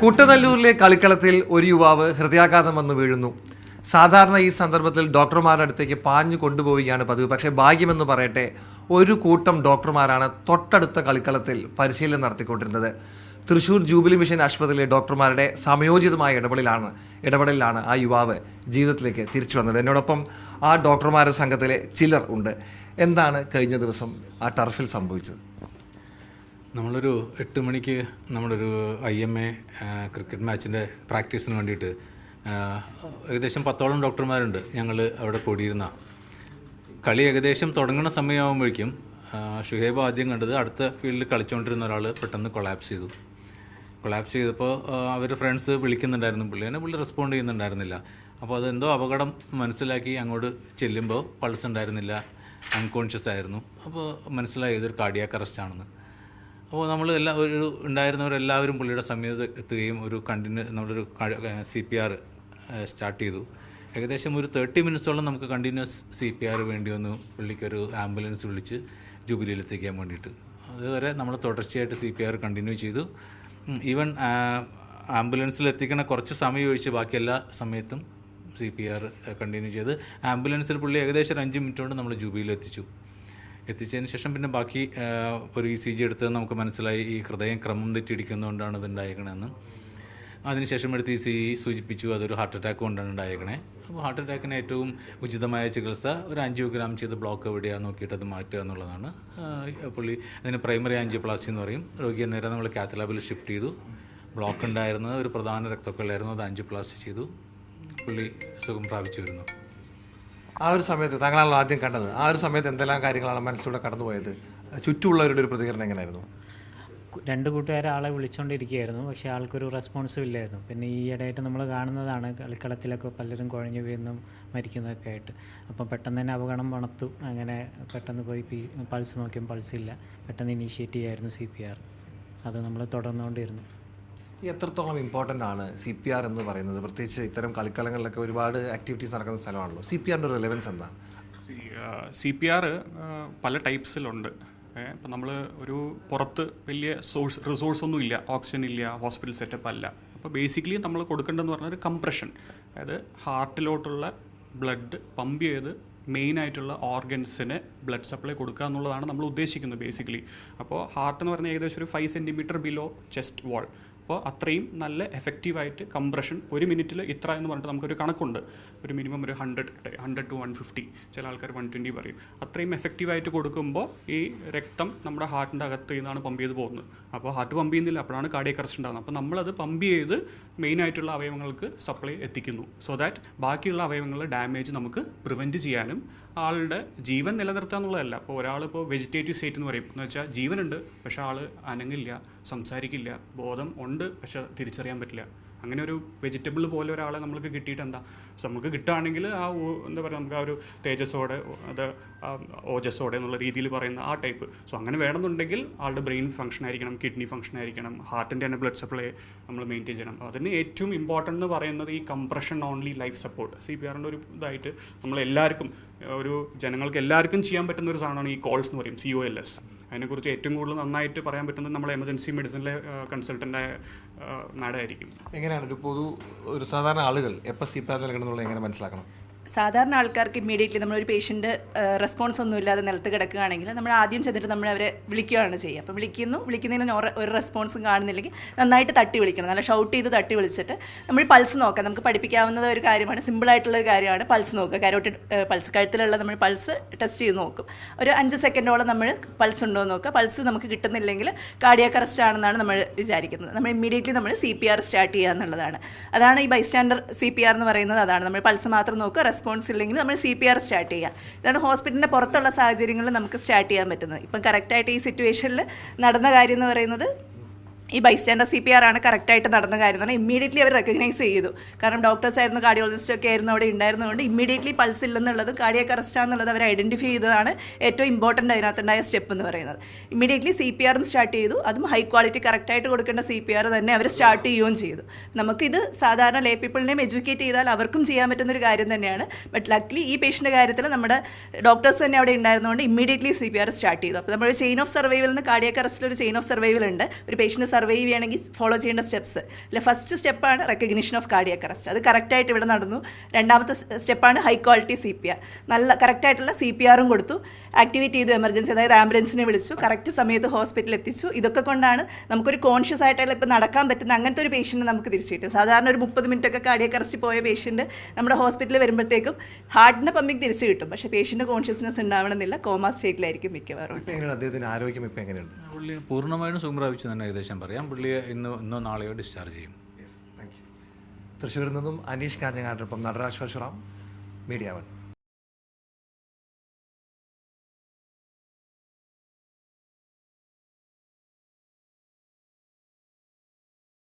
കുട്ടനല്ലൂരിലെ കളിക്കളത്തിൽ ഒരു യുവാവ് ഹൃദയാഘാതം വന്ന് വീഴുന്നു. സാധാരണ ഈ സന്ദർഭത്തിൽ ഡോക്ടർമാരുടെ അടുത്തേക്ക് പാഞ്ഞു കൊണ്ടുപോവുകയാണ് പതിവ്. പക്ഷേ ഭാഗ്യമെന്ന് പറയട്ടെ ഒരു കൂട്ടം ഡോക്ടർമാരാണ് തൊട്ടടുത്ത കളിക്കളത്തിൽ പരിശീലനം നടത്തിക്കൊണ്ടിരുന്നത്. തൃശൂർ ജൂബിലി മിഷൻ ആശുപത്രിയിലെ ഡോക്ടർമാരുടെ സമയോചിതമായ ഇടപെടലാണ് ഇടപെടലിലാണ് ആ യുവാവ് ജീവിതത്തിലേക്ക് തിരിച്ചു വന്നത്. എന്നോടൊപ്പം ആ ഡോക്ടർമാരുടെ സംഘത്തിലെ ചിലർ ഉണ്ട്. എന്താണ് കഴിഞ്ഞ ദിവസം ആ ടർഫിൽ സംഭവിച്ചത്? നമ്മളൊരു എട്ട് മണിക്ക് നമ്മളൊരു ഐ എം എ ക്രിക്കറ്റ് മാച്ചിന്റെ പ്രാക്ടീസിന് വേണ്ടിയിട്ട് ഏകദേശം പത്തോളം ഡോക്ടർമാരുണ്ട് ഞങ്ങൾ അവിടെ കൂടിയിരുന്ന. കളി ഏകദേശം തുടങ്ങുന്ന സമയമാകുമ്പോഴേക്കും ഷുഹേബ് ആദ്യം കണ്ടത് അടുത്ത ഫീൽഡിൽ കളിച്ചുകൊണ്ടിരുന്ന ഒരാൾ പെട്ടെന്ന് കൊളാപ്സ് ചെയ്തു. കൊളാപ്സ് ചെയ്തപ്പോൾ അവർ ഫ്രണ്ട്സ് വിളിക്കുന്നുണ്ടായിരുന്നു. പുള്ളി പുള്ളിനെ പുള്ളി റെസ്പോണ്ട് ചെയ്യുന്നുണ്ടായിരുന്നില്ല. അപ്പോൾ അതെന്തോ അപകടം മനസ്സിലാക്കി അങ്ങോട്ട് ചെല്ലുമ്പോൾ പൾസ് ഉണ്ടായിരുന്നില്ല. അൺകോൺഷ്യസ് ആയിരുന്നു. അപ്പോൾ മനസ്സിലായി ഇതൊരു കാർഡിയാക്ക് അറസ്റ്റ് ആണെന്ന്. അപ്പോൾ നമ്മൾ എല്ലാ ഒരു ഉണ്ടായിരുന്നവരെല്ലാവരും പുള്ളിയുടെ സമയത്ത് എത്തുകയും ഒരു കണ്ടിന്യൂ നമ്മളൊരു സി പി ആർ സ്റ്റാർട്ട് ചെയ്തു. ഏകദേശം ഒരു തേർട്ടി മിനിറ്റ്സോളം നമുക്ക് കണ്ടിന്യൂസ് സി പി ആർ വേണ്ടി വന്നു. പുള്ളിക്കൊരു ആംബുലൻസ് വിളിച്ച് ജൂബിലിയിൽ എത്തിക്കാൻ വേണ്ടിയിട്ട്. അതുവരെ നമ്മൾ തുടർച്ചയായിട്ട് സി പി ആർ കണ്ടിന്യൂ ചെയ്തു. ഈവൻ ആംബുലൻസിൽ എത്തിക്കണ കുറച്ച് സമയം ഒഴിച്ച് ബാക്കി എല്ലാ സമയത്തും സി പി ആർ കണ്ടിന്യൂ ചെയ്ത്. ആംബുലൻസിൽ പുള്ളി ഏകദേശം ഒരു അഞ്ച് മിനിറ്റ് കൊണ്ട് നമ്മൾ ജൂബിയിൽ എത്തിച്ചു. എത്തിച്ചതിന് ശേഷം പിന്നെ ബാക്കി ഒരു ഇ സി ജി എടുത്ത് നമുക്ക് മനസ്സിലായി. ഈ ഹൃദയം ക്രമം തെറ്റിയിരിക്കുന്നതുകൊണ്ടാണ് ഇത് ഉണ്ടായേക്കണതെന്ന്. അതിനുശേഷം എടുത്ത് ഈ സി സൂചിപ്പിച്ചു അതൊരു ഹാർട്ട് അറ്റാക്ക് കൊണ്ടാണ് ഉണ്ടായേക്കണേ. അപ്പോൾ ഹാർട്ട് അറ്റാക്കിന് ഏറ്റവും ഉചിതമായ ചികിത്സ ഒരു ആൻജിയോഗ്രാം ചെയ്ത് ബ്ലോക്ക് എവിടെയാണെന്ന് നോക്കിയിട്ട് അത് മാറ്റുക എന്നുള്ളതാണ്. പുള്ളി അതിന് പ്രൈമറി ആൻജിയോപ്ലാസ്റ്റി എന്ന് പറയും. രോഗിയെ നേരെ നമ്മൾ കാത്ത് ലാബിൽ ഷിഫ്റ്റ് ചെയ്തു. ബ്ലോക്ക് ഉണ്ടായിരുന്നത് ഒരു പ്രധാന രക്തക്കൊള്ളായിരുന്നു അത് ആൻജിയോപ്ലാസ്റ്റി ചെയ്തു. പുള്ളി സുഖം പ്രാപിച്ചു വരുന്നു. ആ ഒരു സമയത്ത് താങ്കളാണല്ലോ ആദ്യം കണ്ടത്. ആ ഒരു സമയത്ത് എന്തെല്ലാം കാര്യങ്ങളാണ് മനസ്സിലൂടെ കടന്നുപോയത്? ചുറ്റുമുള്ളവരുടെ ഒരു പ്രതികരണം എങ്ങനെയായിരുന്നു? രണ്ട് കൂട്ടുകാരെ ആളെ വിളിച്ചുകൊണ്ടിരിക്കുകയായിരുന്നു പക്ഷേ ആൾക്കൊരു റെസ്പോൺസും ഇല്ലായിരുന്നു. പിന്നെ ഈ ഇടയായിട്ട് നമ്മൾ കാണുന്നതാണ് കളിക്കളത്തിലൊക്കെ പലരും കുഴഞ്ഞു വീഴുന്നും മരിക്കുന്നതൊക്കെ ആയിട്ട്. അപ്പം പെട്ടെന്ന് തന്നെ അപകടം വണത്തു അങ്ങനെ പെട്ടെന്ന് പോയി പി പൾസ് നോക്കിയും പൾസ് ഇല്ല. പെട്ടെന്ന് ഇനീഷ്യേറ്റ് ചെയ്യായിരുന്നു സി പി ആർ. അത് നമ്മൾ തുടർന്നുകൊണ്ടിരുന്നു. ഈ എത്രത്തോളം ഇമ്പോർട്ടന്റ് ആണ് സി പി ആർ എന്ന് പറയുന്നത്? പ്രത്യേകിച്ച് ഇത്തരം കളിക്കളങ്ങളിലൊക്കെ ഒരുപാട് ആക്ടിവിറ്റീസ് നടക്കുന്ന സ്ഥലമാണല്ലോ. സി പി ആറിന്റെ റിലവൻസ് എന്താണ് സി പി ആർ പല ടൈപ്സിലുണ്ട് ഇപ്പം നമ്മൾ ഒരു പുറത്ത് വലിയ സോഴ്സ് റിസോഴ്സ് ഒന്നും ഇല്ല ഓക്സിജൻ ഇല്ല ഹോസ്പിറ്റൽ സെറ്റപ്പ് അല്ല. അപ്പോൾ ബേസിക്കലി നമ്മൾ കൊടുക്കേണ്ടതെന്ന് പറഞ്ഞാൽ ഒരു കംപ്രഷൻ അതായത് ഹാർട്ടിലോട്ടുള്ള ബ്ലഡ് പമ്പ് ചെയ്ത് മെയിൻ ആയിട്ടുള്ള ഓർഗൻസിന് ബ്ലഡ് സപ്ലൈ കൊടുക്കുക എന്നുള്ളതാണ് നമ്മൾ ഉദ്ദേശിക്കുന്നത് ബേസിക്കലി അപ്പോൾ ഹാർട്ട് എന്ന് പറഞ്ഞാൽ ഏകദേശം ഒരു five centimetre below chest wall അപ്പോൾ അത്രയും നല്ല എഫക്റ്റീവായിട്ട് കംപ്രഷൻ ഒരു മിനിറ്റിൽ ഇത്ര എന്ന് പറഞ്ഞിട്ട് നമുക്കൊരു കണക്കുണ്ട്. ഒരു മിനിമം ഒരു hundred hundred to one fifty ചില ആൾക്കാർ വൺ ട്വന്റി പറയും. അത്രയും എഫക്റ്റീവായിട്ട് കൊടുക്കുമ്പോൾ ഈ രക്തം നമ്മുടെ ഹാർട്ടിന്റെ അകത്ത് നിന്നാണ് പമ്പ് ചെയ്ത് പോകുന്നത്. അപ്പോൾ ഹാർട്ട് പമ്പ് ചെയ്യുന്നില്ല. അപ്പോഴാണ് കാർഡിയക് അറസ്റ്റ് ഉണ്ടാകുന്നത് അപ്പോൾ നമ്മളത് പമ്പ് ചെയ്ത് മെയിൻ ആയിട്ടുള്ള അവയവങ്ങൾക്ക് സപ്ലൈ എത്തിക്കുന്നു. സോ ദാറ്റ് ബാക്കിയുള്ള അവയവങ്ങളുടെ ഡാമേജ് നമുക്ക് പ്രിവെന്റ് ചെയ്യാനും ആളുടെ ജീവൻ നിലനിർത്തുക എന്നുള്ളതല്ല. അപ്പോൾ ഒരാൾ ഒരാളിപ്പോൾ വെജിറ്റേറ്റീവ് സ്റ്റേറ്റ് എന്ന് പറയും. എന്ന് വെച്ചാൽ ജീവനുണ്ട്. പക്ഷേ ആൾ അനങ്ങില്ല സംസാരിക്കില്ല ബോധം ഉണ്ട്. പക്ഷെ തിരിച്ചറിയാൻ പറ്റില്ല. അങ്ങനെ ഒരു വെജിറ്റബിൾ പോലെ ഒരാളെ നമ്മൾക്ക് കിട്ടിയിട്ട് എന്താ? നമുക്ക് കിട്ടുകയാണെങ്കിൽ ആ എന്താ പറയുക നമുക്ക് ആ ഒരു തേജസ്സോടെ അത് ഓജസ്സോടെ എന്നുള്ള രീതിയിൽ പറയുന്ന ആ ടൈപ്പ് സോ അങ്ങനെ വേണമെന്നുണ്ടെങ്കിൽ ആളുടെ ബ്രെയിൻ ഫംഗ്ഷൻ ആയിരിക്കണം കിഡ്നി ഫംഗ്ഷൻ ആയിരിക്കണം ഹാർട്ടിന്റെ തന്നെ ബ്ലഡ് സപ്ലൈ നമ്മൾ മെയിന്റെയിൻ ചെയ്യണം. അതിന് ഏറ്റവും ഇമ്പോർട്ടന്റ് എന്ന് പറയുന്നത് ഈ compression only life support C P ആറിന്റെ ഒരു ഇതായിട്ട് നമ്മൾ എല്ലാവർക്കും ഒരു ജനങ്ങൾക്ക് എല്ലാവർക്കും ചെയ്യാൻ പറ്റുന്ന ഒരു സാധനമാണ് ഈ കോൾസ് എന്ന് പറയും സി ഒ എൽ എസ് അതിനെക്കുറിച്ച് ഏറ്റവും കൂടുതൽ നന്നായിട്ട് പറയാൻ പറ്റുന്നത് നമ്മളെ എമർജൻസി മെഡിസിനിലെ കൺസൾട്ടന്റായ മാഡമായിരിക്കും എങ്ങനെയാണ് ഒരു പൊതു ഒരു സാധാരണ ആളുകൾ എപ്പോൾ സി പാസ് നൽകണമെന്നുള്ളത് എങ്ങനെ മനസ്സിലാക്കണം? സാധാരണ ആൾക്കാർക്ക് ഇമ്മീഡിയറ്റ്ലി നമ്മളൊരു പേഷ്യന്റ് റെസ്പോൺസ് ഒന്നും ഇല്ലാതെ നിലത്ത് കിടക്കുകയാണെങ്കിൽ നമ്മൾ ആദ്യം ചെന്നിട്ട് നമ്മൾ അവരെ വിളിക്കുകയാണ് ചെയ്യുക. അപ്പം വിളിക്കുന്നു വിളിക്കുന്നതിന് ഒരു റെസ്പോൺസും കാണുന്നില്ലെങ്കിൽ നന്നായിട്ട് തട്ടി വിളിക്കണം. നല്ല ഷൗട്ട് ചെയ്ത് തട്ടി വിളിച്ചിട്ട് നമ്മൾ പൾസ് നോക്കാം. നമുക്ക് പഠിപ്പിക്കാവുന്ന ഒരു കാര്യമാണ് സിമ്പിൾ ആയിട്ടുള്ള ഒരു കാര്യമാണ് പൾസ് നോക്കുക. കരോട്ടി പൾസ് കഴുത്തിലുള്ള നമ്മൾ പൾസ് ടെസ്റ്റ് ചെയ്ത് നോക്കും. ഒരു അഞ്ച് സെക്കൻഡോളം നമ്മൾ പൾസ് ഉണ്ടോ എന്ന് നോക്കുക. പൾസ് നമുക്ക് കിട്ടുന്നില്ലെങ്കിൽ കാർഡിയാക് അറസ്റ്റ് ആണെന്നാണ് നമ്മൾ വിചാരിക്കുന്നത്. നമ്മൾ ഇമ്മീഡിയറ്റ്ലി നമ്മൾ സി പി ആർ സ്റ്റാർട്ട് ചെയ്യുക എന്നുള്ളതാണ്. അതാണ് ഈ ബൈസ്റ്റാൻഡർ സി പി ആർ എന്ന് പറയുന്നത്. അതാണ്. നമ്മൾ പൾസ് മാത്രം നോക്കുക റെസ്പോൺസ് ഇല്ലെങ്കിൽ നമ്മൾ സി പി ആർ സ്റ്റാർട്ട് ചെയ്യുക ഇതാണ് ഹോസ്പിറ്റലിന്റെ പുറത്തുള്ള സാഹചര്യങ്ങളിൽ നമുക്ക് സ്റ്റാർട്ട് ചെയ്യാൻ പറ്റുന്നത്. ഇപ്പം കറക്റ്റായിട്ട് ഈ സിറ്റുവേഷനിൽ നടന്ന കാര്യം എന്ന് പറയുന്നത് ഈ ബൈസ്റ്റാൻഡർ സി പി ആർ ആണ് കറക്റ്റായിട്ട് നടന്ന കാര്യം എന്ന് പറഞ്ഞാൽ ഇമ്മീഡിയറ്റ്ലി അവർ റെക്കഗ്നൈസ് ചെയ്തു. കാരണം ഡോക്ടേഴ്സ് ആയിരുന്നു കാർഡിയോളജിസ്റ്റ് ഒക്കെ ആയിരുന്നു അവിടെ ഉണ്ടായിരുന്നതുകൊണ്ട് ഇമ്മീഡിയറ്റ്ലി പൾസ് ഇല്ലെന്നുള്ളതും കാർഡിയാക് അറസ്റ്റ് ആണെന്നുള്ളത് അവർ ഐഡന്റിഫൈ ചെയ്തതാണ് ഏറ്റവും ഇമ്പോർട്ടന്റ് അതിനകത്തുണ്ടായ സ്റ്റെപ്പ് എന്ന് പറയുന്നത്. ഇമ്മീഡിയറ്റ്ലി സി പി ആറും സ്റ്റാർട്ട് ചെയ്തു. അതും ഹൈ ക്വാളിറ്റി കറക്റ്റായിട്ട് കൊടുക്കേണ്ട സി പി ആർ തന്നെ അവർ സ്റ്റാർട്ട് ചെയ്യുകയും ചെയ്തു. നമുക്കിത് സാധാരണ ലേ പീപ്പിളിനെയും എഡ്യൂക്കേറ്റ് ചെയ്താൽ അവർക്കും ചെയ്യാൻ പറ്റുന്ന ഒരു കാര്യം തന്നെയാണ്. ബട്ട് ലക്ലി ഈ പേഷ്യന്റെ കാര്യത്തിൽ നമ്മുടെ ഡോക്ടേഴ്സ് തന്നെ അവിടെ ഉണ്ടായിരുന്നതുകൊണ്ട് immediately C P R start ചെയ്തു. അപ്പോൾ നമ്മൾ ചെയിൻ ഓഫ് സർവൈവൽ നിന്ന് കാർഡിയാക് അറസ്റ്റിൽ ഒരു ചെയിൻ ഓഫ് സർവൈവൽ ഉണ്ട്. ഒരു പേഷ്യന്റ് സർവൈവ് ചെയ്യണമെങ്കിൽ ഫോളോ ചെയ്യേണ്ട സ്റ്റെപ്സ് അല്ലെ ഫസ്റ്റ് സ്റ്റെപ്പാണ് റെക്കഗ്നീഷൻ ഓഫ് കാർഡിയാക് അറസ്റ്റ് അത് കറക്റ്റായിട്ട് ഇവിടെ നടന്നു. രണ്ടാമത്തെ സ്റ്റെപ്പാണ് high quality C P R നല്ല കറക്റ്റായിട്ടുള്ള സി പി ആറും കൊടുത്തു. ആക്ടിവേറ്റ് ചെയ്തു എമർജൻസി അതായത് ആംബുലൻസിനെ വിളിച്ചു. കറക്റ്റ് സമയത്ത് ഹോസ്പിറ്റലിൽ എത്തിച്ചു. ഇതൊക്കെ കൊണ്ടാണ് നമുക്കൊരു കോൺഷ്യസ് ആയിട്ടുള്ള ഇപ്പോൾ നടക്കാൻ പറ്റുന്ന അങ്ങനത്തെ ഒരു പേഷ്യന്റ് നമുക്ക് തിരിച്ചു കിട്ടും സാധാരണ ഒരു മുപ്പത് മിനിറ്റ് ഒക്കെ കാർഡിയാക് അറസ്റ്റ് പോയ പേഷ്യന്റ് നമ്മുടെ ഹോസ്പിറ്റലിൽ വരുമ്പോഴത്തേക്കും ഹാർട്ടിന്റെ പമ്പിങ് തിരിച്ചു കിട്ടും. പക്ഷേ പേഷ്യന്റ് കോൺഷ്യസ്നെസ് ഉണ്ടാവണമെന്നില്ല. കോമ സ്റ്റേറ്റിലായിരിക്കും മിക്കവാറും. ആരോഗ്യം ഇപ്പം എങ്ങനെയുണ്ട്? പുള്ളി പൂർണമായും സുഖം പ്രാപിച്ചു തന്നെ ഏകദേശം പറയാം. പുള്ളിയെ ഇന്ന് ഇന്നോ നാളെയോ ഡിസ്ചാർജ് ചെയ്യും. തൃശ്ശൂരിൽ നിന്നും അനീഷ് കാഞ്ഞങ്ങാടിനൊപ്പം നടരാജ് പരശുറാം മീഡിയ വൺ